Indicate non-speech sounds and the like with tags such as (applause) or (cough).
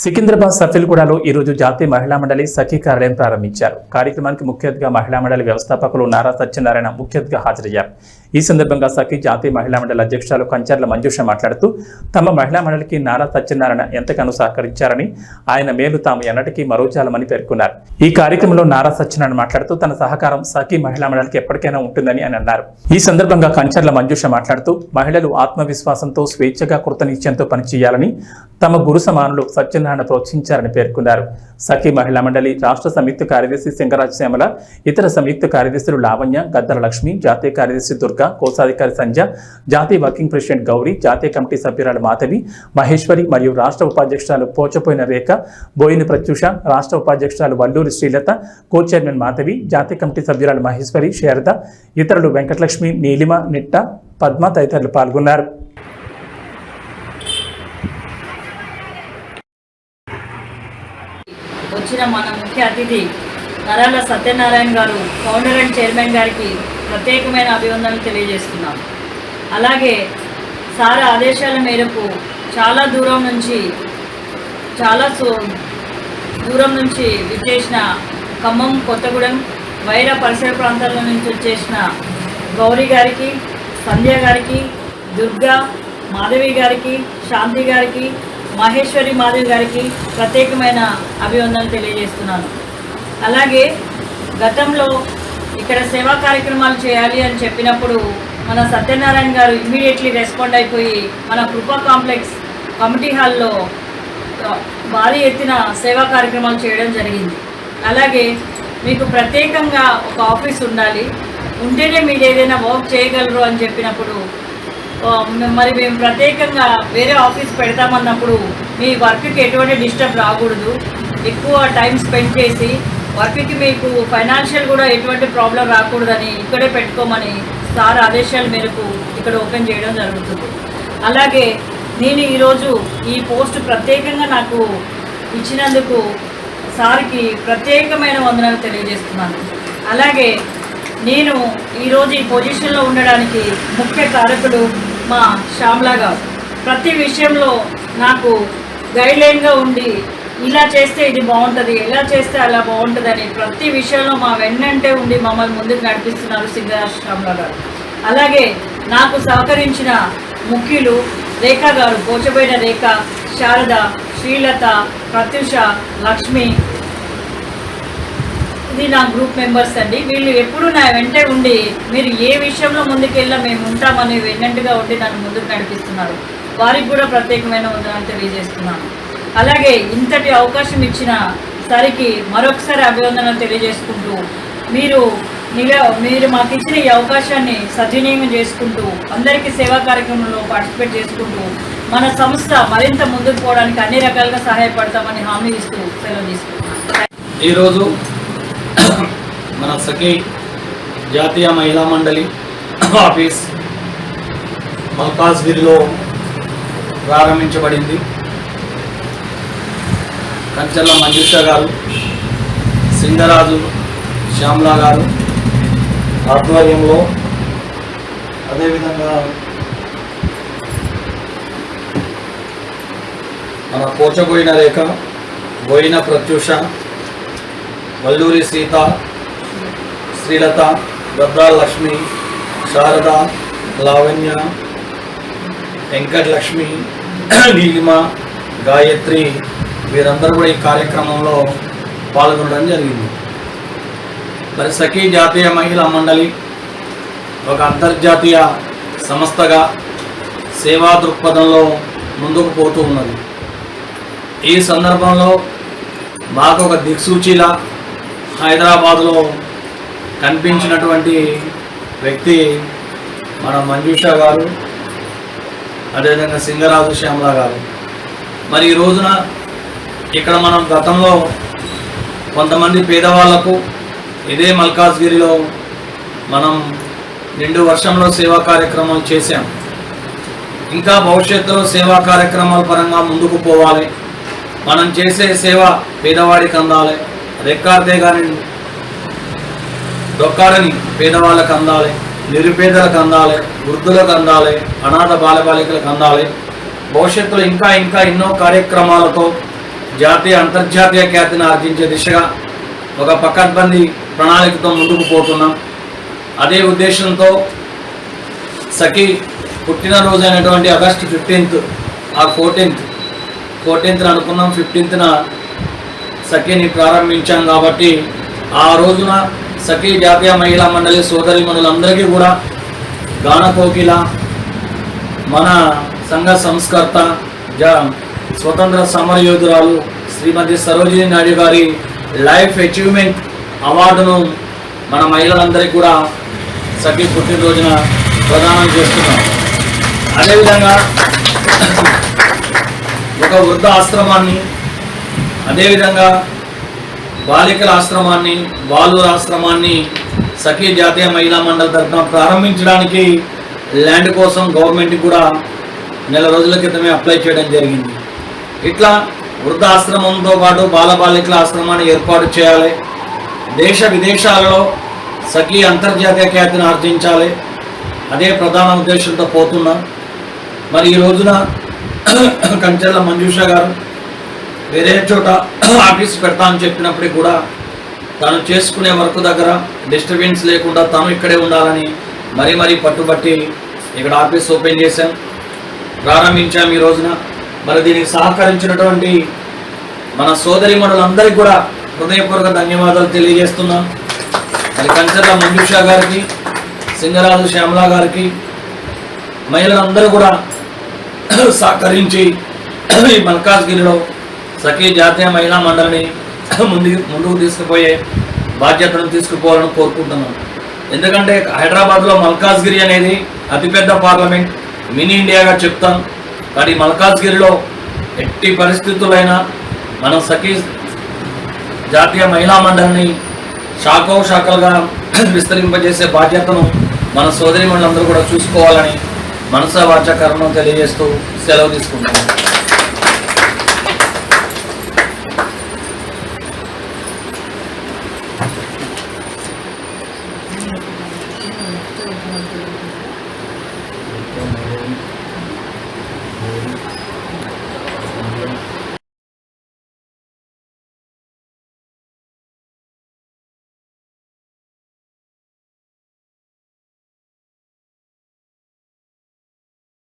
సికింద్రాబాద్ సఫిల్గూడలో ఈరోజు జాతీయ మహిళా మండలి సఖీ కార్యాలయం ప్రారంభించారు. కార్యక్రమానికి ముఖ్య అతిథిగా మహిళా మండలి వ్యవస్థాపకులు నారా సత్యనారాయణ ముఖ్య అతిథిగా హాజరయ్యారు. ఈ సందర్భంగా సఖీ జాతీయ మహిళా మండలి అధ్యక్షురాలు కంచర్ల మంజుష మాట్లాడుతూ తమ మహిళా మండలికి నారా సత్యనారాయణ ఎంతగానో సహకరించారని ఆయన మేలు తాము ఎన్నటికీ మరోచాలమని పేర్కొన్నారు. ఈ కార్యక్రమంలో నారా సత్యనారాయణ మాట్లాడుతూ తన సహకారం సఖీ మహిళా మండలికి ఎప్పటికైనా ఉంటుందని ఆయన అన్నారు. ఈ సందర్భంగా కంచర్ల మంజుష మాట్లాడుతూ మహిళలు ఆత్మవిశ్వాసంతో స్వేచ్ఛగా కృతనిశ్చయంతో పనిచేయాలని తమ గురు సమానులు సత్యనారాయణ ప్రోత్సహించారని పేర్కొన్నారు. సఖీ మహిళా మండలి రాష్ట్ర సంయుక్త కార్యదర్శి సింగరాజ్ శ్యామల ఇతర సంయుక్త కార్యదర్శులు లావణ్య గద్దల లక్ష్మి జాతీయ కార్యదర్శి దుర్గా కోశాధికారి సంజ జాతీయ వర్కింగ్ ప్రెసిడెంట్ గౌరీ జాతీయ కమిటీ సభ్యురాలు మాధవి మహేశ్వరి మరియు రాష్ట్ర ఉపాధ్యక్షురాలు పోచపోయిన రేఖ బోయిన ప్రత్యూష రాష్ట్ర ఉపాధ్యక్షురాలు వల్లూరి శ్రీలత కో చైర్మన్ మాధవి జాతీయ కమిటీ సభ్యురాలు మహేశ్వరి శారద ఇతరులు వెంకటలక్ష్మి నీలిమ నిట్ట పద్మ తదితరులు పాల్గొన్నారు. వచ్చిన మన ముఖ్య అతిథి నరాల సత్యనారాయణ గారు ఫౌండర్ అండ్ చైర్మన్ గారికి ప్రత్యేకమైన అభివందనలు తెలియజేస్తున్నాం. అలాగే సార్ ఆదేశాల మేరకు చాలా దూరం నుంచి చాలా దూరం నుంచి విచ్చేసిన ఖమ్మం కొత్తగూడెం వైర పరిసర ప్రాంతాల నుంచి వచ్చేసిన గౌరీ గారికి సంధ్య గారికి దుర్గా మాధవి గారికి శాంతి గారికి మహేశ్వరి మాధవి గారికి ప్రత్యేకమైన అభివందనలు తెలియజేస్తున్నాను. అలాగే గతంలో ఇక్కడ సేవా కార్యక్రమాలు చేయాలి అని చెప్పినప్పుడు మన సత్యనారాయణ గారు ఇమ్మీడియట్లీ రెస్పాండ్ అయిపోయి మన కృపా కాంప్లెక్స్ కమిటీ హాల్లో భారీ ఎత్తున సేవా కార్యక్రమాలు చేయడం జరిగింది. అలాగే మీకు ప్రత్యేకంగా ఒక ఆఫీస్ ఉండాలి. ఉంటేనే మీరు ఏదైనా వర్క్ చేయగలరు అని చెప్పినప్పుడు మరి మేము ప్రత్యేకంగా వేరే ఆఫీస్ పెడతామన్నప్పుడు మీ వర్క్కి ఎటువంటి డిస్టర్బ్ రాకూడదు. ఎక్కువ టైం స్పెండ్ చేసి వర్క్కి మీకు ఫైనాన్షియల్ కూడా ఎటువంటి ప్రాబ్లం రాకూడదని ఇక్కడే పెట్టుకోమని సార్ ఆదేశాల మేరకు ఇక్కడ ఓపెన్ చేయడం జరుగుతుంది. అలాగే నేను ఈరోజు ఈ పోస్ట్ ప్రత్యేకంగా నాకు ఇచ్చినందుకు సార్కి ప్రత్యేకమైన వందనాలు తెలియజేస్తున్నాను. అలాగే నేను ఈరోజు ఈ పొజిషన్లో ఉండడానికి ముఖ్య కారకుడు మా శ్యామ్లా గారు. ప్రతి విషయంలో నాకు గైడ్లైన్గా ఉండి ఇలా చేస్తే ఇది బాగుంటుంది ఎలా చేస్తే అలా బాగుంటుందని ప్రతి విషయంలో మా వెన్నంటే ఉండి మమ్మల్ని ముందుకు నడిపిస్తున్నారు సింగరాశ్రమంలో గారు. అలాగే నాకు సహకరించిన ముఖ్యులు రేఖ గారు పోచబోయిన రేఖ శారద శ్రీలత ప్రత్యూష లక్ష్మి. ఇది నా గ్రూప్ మెంబర్స్ అండి. వీళ్ళు ఎప్పుడు నా వెంటే ఉండి మీరు ఏ విషయంలో ముందుకెళ్ళా మేము ఉంటామని వెన్నట్టుగా ఉండి నన్ను ముందుకు నడిపిస్తున్నారు. వారికి కూడా ప్రత్యేకమైన ఉందని తెలియజేస్తున్నాను. అలాగే ఇంతటి అవకాశం ఇచ్చిన సరికి మరొకసారి అభివందనలు తెలియజేసుకుంటూ మీరు నిల మీరు మాకు ఇచ్చిన ఈ అవకాశాన్ని సద్వినియోగం చేసుకుంటూ అందరికీ సేవా కార్యక్రమంలో పార్టిసిపేట్ చేసుకుంటూ మన సంస్థ మరింత ముందుకు పోవడానికి అన్ని రకాలుగా సహాయపడతామని హామీ ఇస్తూ సెలవు తీసుకుంటున్నాను. ఈరోజు మన సఖీ జాతీయ మహిళా మండలి ఆఫీస్ మల్కాజ్గిరిలో ప్రారంభించబడింది. కంచెల మంజుష గారు సింగరాజు శ్యామ్లా గారు ఆధ్వర్యంలో అదేవిధంగా మన పోచబోయిన రేఖ బోయిన ప్రత్యూష వల్లూరి సీత శ్రీలత గద్దాల లక్ష్మి శారద లావణ్య వెంకటలక్ష్మి (clears throat) నీలిమ గాయత్రి వీరందరూ కూడా ఈ కార్యక్రమంలో పాల్గొనడం జరిగింది. మరి సఖీ జాతీయ మహిళా మండలి ఒక అంతర్జాతీయ సంస్థగా సేవా దృక్పథంలో ముందుకు పోతూ ఉన్నది. ఈ సందర్భంలో మాకు ఒక దిక్సూచిలా హైదరాబాద్లో కనిపించినటువంటి వ్యక్తి మన మంజుష గారు అదేవిధంగా సింగరాజు శ్యామల గారు. మరి ఈ రోజున ఇక్కడ మనం గతంలో కొంతమంది పేదవాళ్ళకు ఇదే మల్కాజ్గిరిలో మనం నిండు వర్షంలో సేవా కార్యక్రమాలు చేశాం. ఇంకా భవిష్యత్తులో సేవా కార్యక్రమాల పరంగా ముందుకు పోవాలి. మనం చేసే సేవ పేదవాడికి అందాలి. రెక్కార్దే కానీ దొక్కాడని పేదవాళ్ళకి అందాలి. నిరుపేదలకు అందాలి. వృద్ధులకు అందాలి. అనాథ బాలబాలికలకు అందాలి. భవిష్యత్తులో ఇంకా ఇంకా ఎన్నో కార్యక్రమాలతో జాతీయ అంతర్జాతీయ ఖ్యాతిని ఆర్జించే దిశగా ఒక పకడ్బందీ ప్రణాళికతో ముందుకు పోతున్నాం. అదే ఉద్దేశంతో సఖి పుట్టినరోజు అయినటువంటి ఆగస్టు ఫిఫ్టీన్త్ ఆ ఫోర్టీన్త్ ఫోర్టీన్త్న అనుకున్నాం ఫిఫ్టీన్త్న సఖిని ప్రారంభించాం కాబట్టి ఆ రోజున సఖి జాతీయ మహిళా మండలి సోదరి మనులందరికీ కూడా గాన కోకిల మన సంఘ సంస్కర్త జా స్వతంత్ర సమరయోధురాలు శ్రీమతి సరోజిని నాయుడు గారి లైఫ్ అచీవ్మెంట్ అవార్డును మన మహిళలందరికీ కూడా సఖి పుట్టినరోజున ప్రదానం చేస్తున్నాం. అదేవిధంగా ఒక వృద్ధ ఆశ్రమాన్ని అదేవిధంగా బాలికల ఆశ్రమాన్ని బాలుర ఆశ్రమాన్ని సఖీ జాతీయ మహిళా మండలి తరఫున ప్రారంభించడానికి ల్యాండ్ కోసం గవర్నమెంట్ కూడా నెల రోజుల క్రితమే అప్లై చేయడం జరిగింది. ఇట్లా వృద్ధాశ్రమంతో పాటు బాలబాలికల ఆశ్రమాన్ని ఏర్పాటు చేయాలి. దేశ విదేశాలలో సఖీ అంతర్జాతీయ ఖ్యాతిని ఆర్జించాలి. అదే ప్రధాన ఉద్దేశంతో పోతున్నాం. మరి ఈ రోజున (clears throat) కంచెల మంజుష గారు వేరే చోట (clears throat) ఆఫీస్ పెడతా అని చెప్పినప్పటికీ కూడా తను చేసుకునే వర్క్ దగ్గర డిస్టర్బెన్స్ లేకుండా తను ఇక్కడే ఉండాలని మరీ మరీ పట్టుబట్టి ఇక్కడ ఆఫీస్ ఓపెన్ చేశాం. ప్రారంభించాం ఈ రోజున. మరి దీనికి సహకరించినటువంటి మన సోదరి మనులందరికీ కూడా హృదయపూర్వక ధన్యవాదాలు తెలియజేస్తున్నాం. మరి కంచర్ల మంజుష గారికి సింగరాజు శ్యామలా గారికి మహిళలందరూ కూడా (clears throat) సహకరించి ఈ మల్కాజ్గిరిలో సఖీ జాతీయ మహిళా మండలిని (clears throat) ముందు ముందుకు తీసుకుపోయే బాధ్యతను తీసుకుపోవాలని కోరుకుంటున్నాను ఎందుకంటే హైదరాబాద్లో మల్కాజ్గిరి అనేది అతిపెద్ద పార్లమెంట్. మినీ ఇండియాగా చెప్తాం. కానీ మల్కాజ్గిరిలో ఎట్టి పరిస్థితులైనా మనం సఖీ జాతీయ మహిళా మండలిని శాఖో శాఖలుగా విస్తరింపజేసే బాధ్యతను మన సోదరి మండలందరూ కూడా చూసుకోవాలని మనసా వాచ తెలియజేస్తూ సెలవు తీసుకుంటాం